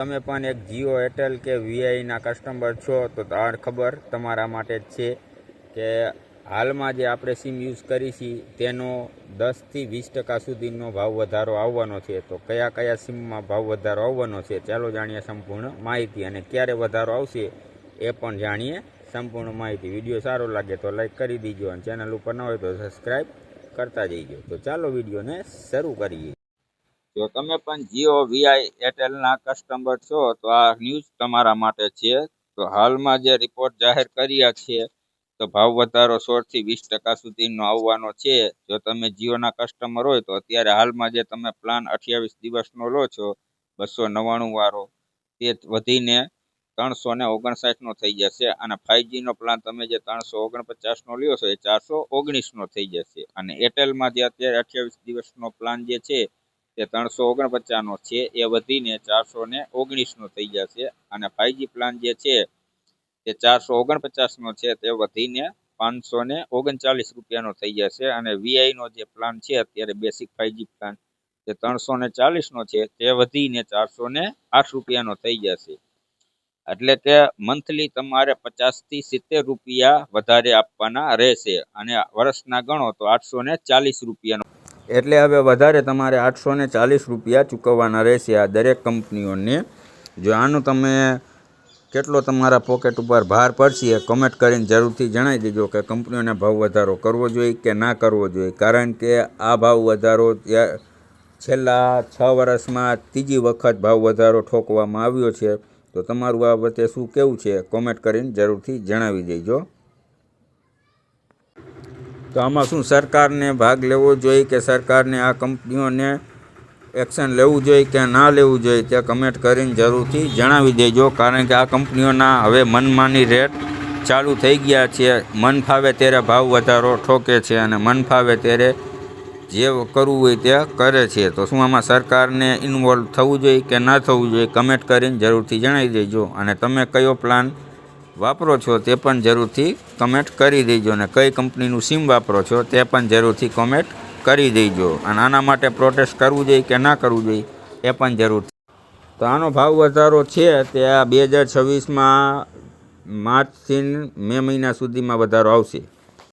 તમે પણ એક જીઓ એરટેલ કે વીઆઈના કસ્ટમર છો તો આ ખબર તમારા માટે જ છે કે હાલમાં જે આપણે સિમ યુઝ કરી છીએ તેનો દસથી વીસ ટકા સુધીનો ભાવ વધારો આવવાનો છે. તો કયા કયા સિમમાં ભાવ વધારો આવવાનો છે, ચાલો જાણીએ સંપૂર્ણ માહિતી અને ક્યારે વધારો આવશે એ પણ જાણીએ સંપૂર્ણ માહિતી. વીડિયો સારો લાગે તો લાઈક કરી દીજો અને ચેનલ ઉપર ન હોય તો સબસ્ક્રાઈબ કરતા જઈજો. તો ચાલો વિડીયોને શરૂ કરીએ. જો તમે પણ જીઓ વીઆઈ એરટેલના કસ્ટમર છો, તો આ ન્યૂઝ તમારા માટે છે. તો હાલમાં જે રિપોર્ટ જાહેર કર્યા છે, તો ભાવ વધારો સોળથી વીસ ટકા સુધીનો આવવાનો છે. જો તમે જીઓના કસ્ટમર હોય, તો અત્યારે હાલમાં જે તમે પ્લાન અઠ્યાવીસ દિવસનો લો છો, બસો નવ્વાણું વાળો, તે વધીને ત્રણસો ને ઓગણસાઠનો થઈ જશે. અને ફાઇવજીનો પ્લાન તમે જે ત્રણસો ઓગણપચાસનો લ્યો છો, એ ચારસો ઓગણીસનો થઈ જશે. અને એરટેલમાં જે અત્યારે અઠ્યાવીસ દિવસનો પ્લાન જે છે તે ત્રણસો ઓગણપચાસનો છે, એ વધીને ચારસો ને ઓગણીસનો થઈ જશે. અને ફાઇવજી પ્લાન જે છે, તે ચારસો ઓગણપચાસનો છે, તે વધીને પાંચસો ને ઓગણચાલીસ રૂપિયાનો થઈ જશે. અને વીઆઈનો જે પ્લાન છે, અત્યારે બેસિક ફાઇવજી પ્લાન તે ત્રણસો ને ચાલીસનો છે, તે વધીને ચારસો ને આઠ રૂપિયાનો થઈ જશે. એટલે કે મંથલી તમારે પચાસથી સિત્તેર રૂપિયા વધારે આપવાના રહેશે. અને વર્ષના ગણો તો આઠસો ને ચાલીસ રૂપિયાનો એટલે હવે વધારે તમારે આઠસો ને ચાલીસ રૂપિયા ચૂકવવાના રહેશે આ દરેક કંપનીઓને. જો આનું તમે કેટલો તમારા પોકેટ ઉપર ભાર પડશે એ કમેન્ટ કરીને જરૂરથી જણાવી દેજો કે કંપનીઓને ભાવ વધારો કરવો જોઈએ કે ના કરવો જોઈએ. કારણ કે આ ભાવ વધારો છેલ્લા છ વર્ષમાં ત્રીજી વખત ભાવ વધારો ઠોકવામાં આવ્યો છે. તો તમારું આ વખતે શું કેવું છે કોમેન્ટ કરીને જરૂરથી જણાવી દેજો. તો આમાં શું સરકારને ભાગ લેવો જોઈએ કે સરકારને આ કંપનીઓને એક્શન લેવું જોઈએ કે ના લેવું જોઈએ તે કમેન્ટ કરીને જરૂરથી જણાવી દેજો. કારણ કે આ કંપનીઓના હવે મનમાની રેટ ચાલુ થઈ ગયા છે. મન ફાવે ત્યારે ભાવ વધારો ઠોકે છે અને મન ફાવે ત્યારે જે કરવું હોય તે કરે છે. તો શું આમાં સરકારને ઇન્વોલ્વ થવું જોઈએ કે ના થવું જોઈએ કમેન્ટ કરીને જરૂરથી જણાવી દેજો. અને તમે કયો પ્લાન વાપરો છો તે પણ જરૂરથી કમેન્ટ કરી દેજો અને કઈ કંપનીનું સિમ વાપરો છો તે પણ જરૂરથી કોમેન્ટ કરી દેજો. અને આના માટે પ્રોટેસ્ટ કરવું જોઈએ કે ના કરવું જોઈએ એ પણ જરૂરથી. તો આનો ભાવ વધારો છે તે આ બે હજાર છવ્વીસમાં માર્ચથી મે મહિના સુધીમાં વધારો આવશે.